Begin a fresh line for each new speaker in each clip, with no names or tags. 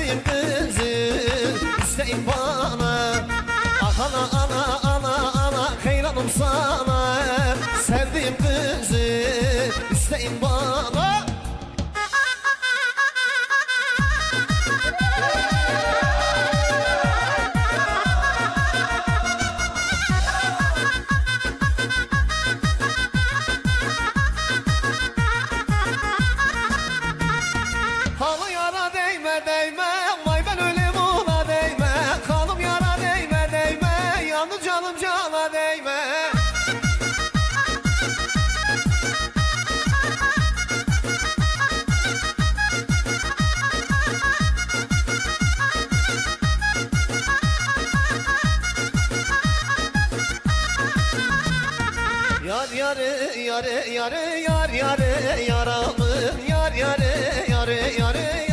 Sevdiğim kızı isteyin bana. Ah ana ana yare yar yare yaramın yar yare yare yare yar yare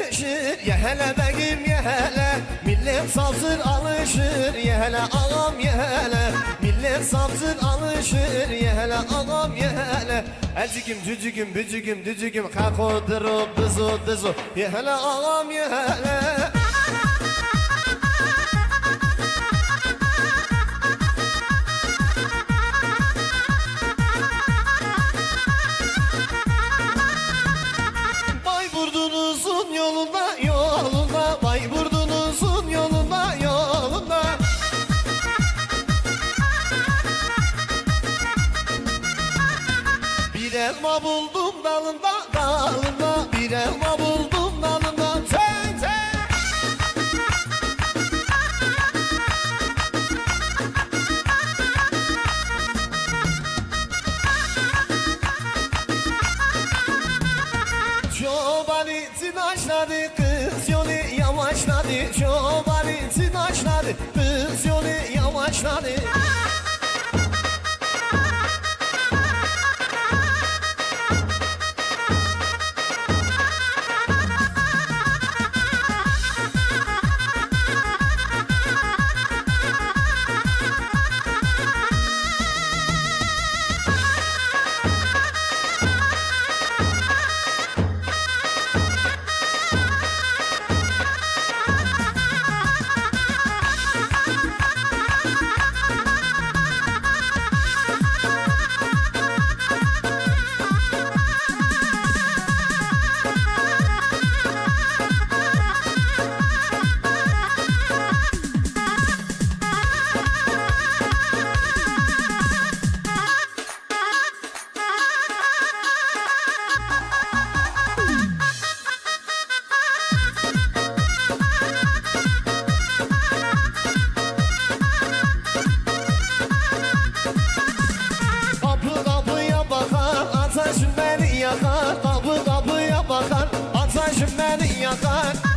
yakışır ye hele begim ye hele. Millet savsır alışır ye hele ağam ye hele. Millet savsır alışır ye hele ağam ye hele. Elcigim cücügüm bücügüm dücügüm Kako dırı bızı dızı ye hele ağam ye hele elma buldum dalında dalında. Bir elma buldum dalında. Sen sen. Çoban için açladı kız yolu yavaşladı. Çoban için açladı kız yolu yavaşladı beni yakar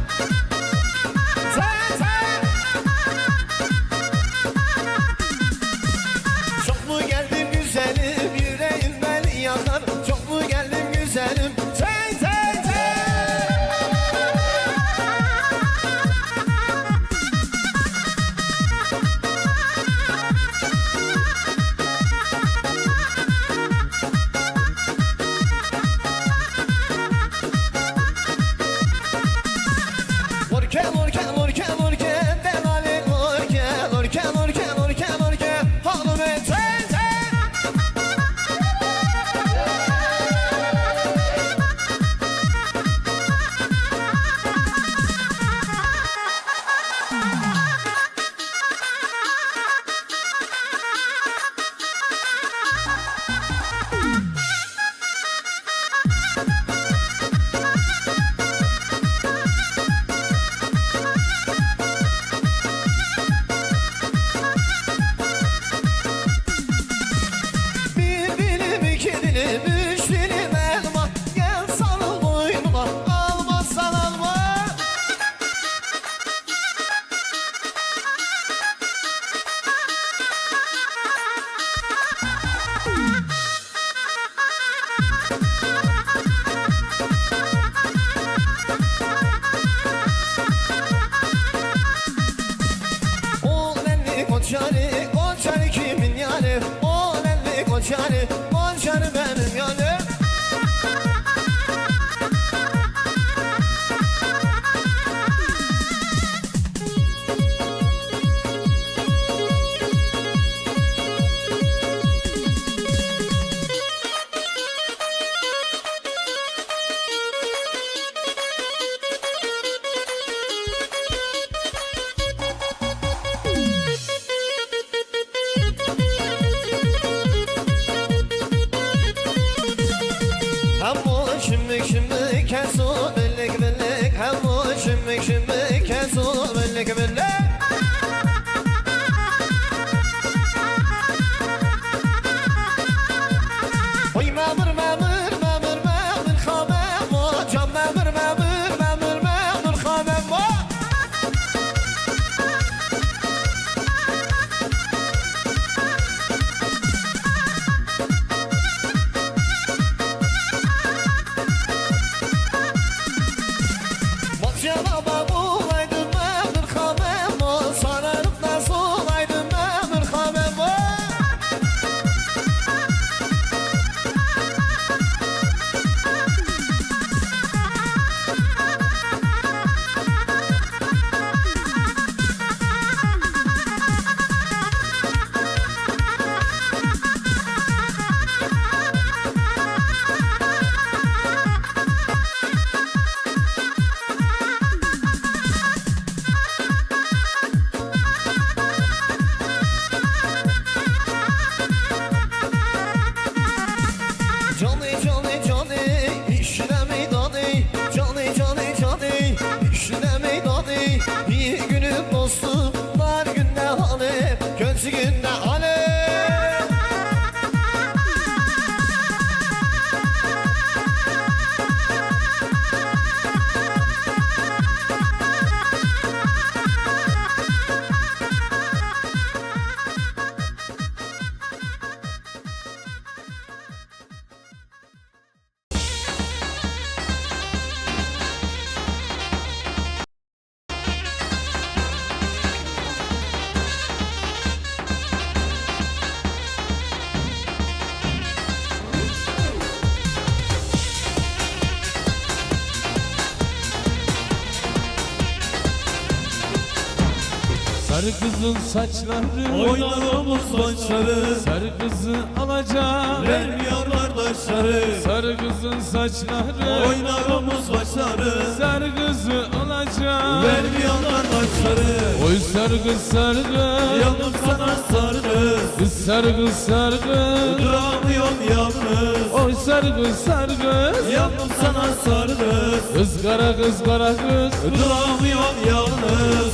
Sarı kızın saçları
Oynar omuz başları.
Sarı kızı alacağım
Vermiyorlar taşları
Sarı kızın saçları
Oynar omuz başları.
Sarı kızı alacağım
Vermiyorlar taşları
Oy sarı kız sarı kız.
Yanım sana sarı
Kız. Sarı kız sarı kız.
Duramıyorum yalnız.
Oy sarı kız sarı kız.
Yanım sana sarı
Kız. Kara kız kara kız.
Duramıyorum yalnız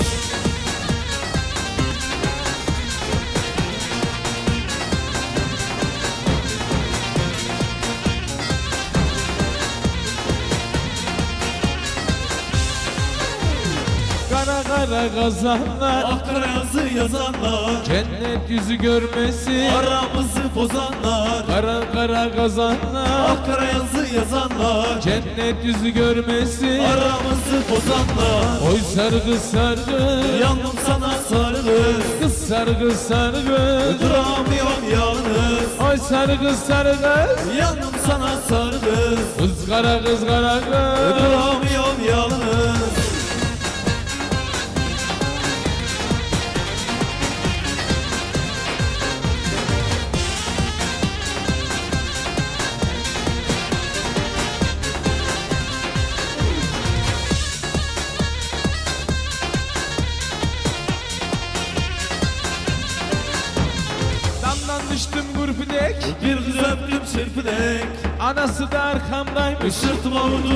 Kara kara kazanlar
Ankara yazı yazanlar.
Cennet yüzü görmesin.
Aramızı bozanlar.
Kara kara kazanlar.
Ankara yazı yazanlar.
Cennet yüzü görmesin.
Aramızı bozanlar.
Oy sarı kız
Yandım sana sarı
Kız sarı kız
Duramıyorum yalnız.
Oy sarı kız sarı kız
Yandım sana sarı
Kız kara kız kara kız Anası da arkamdaymış
Sırtıma vurdu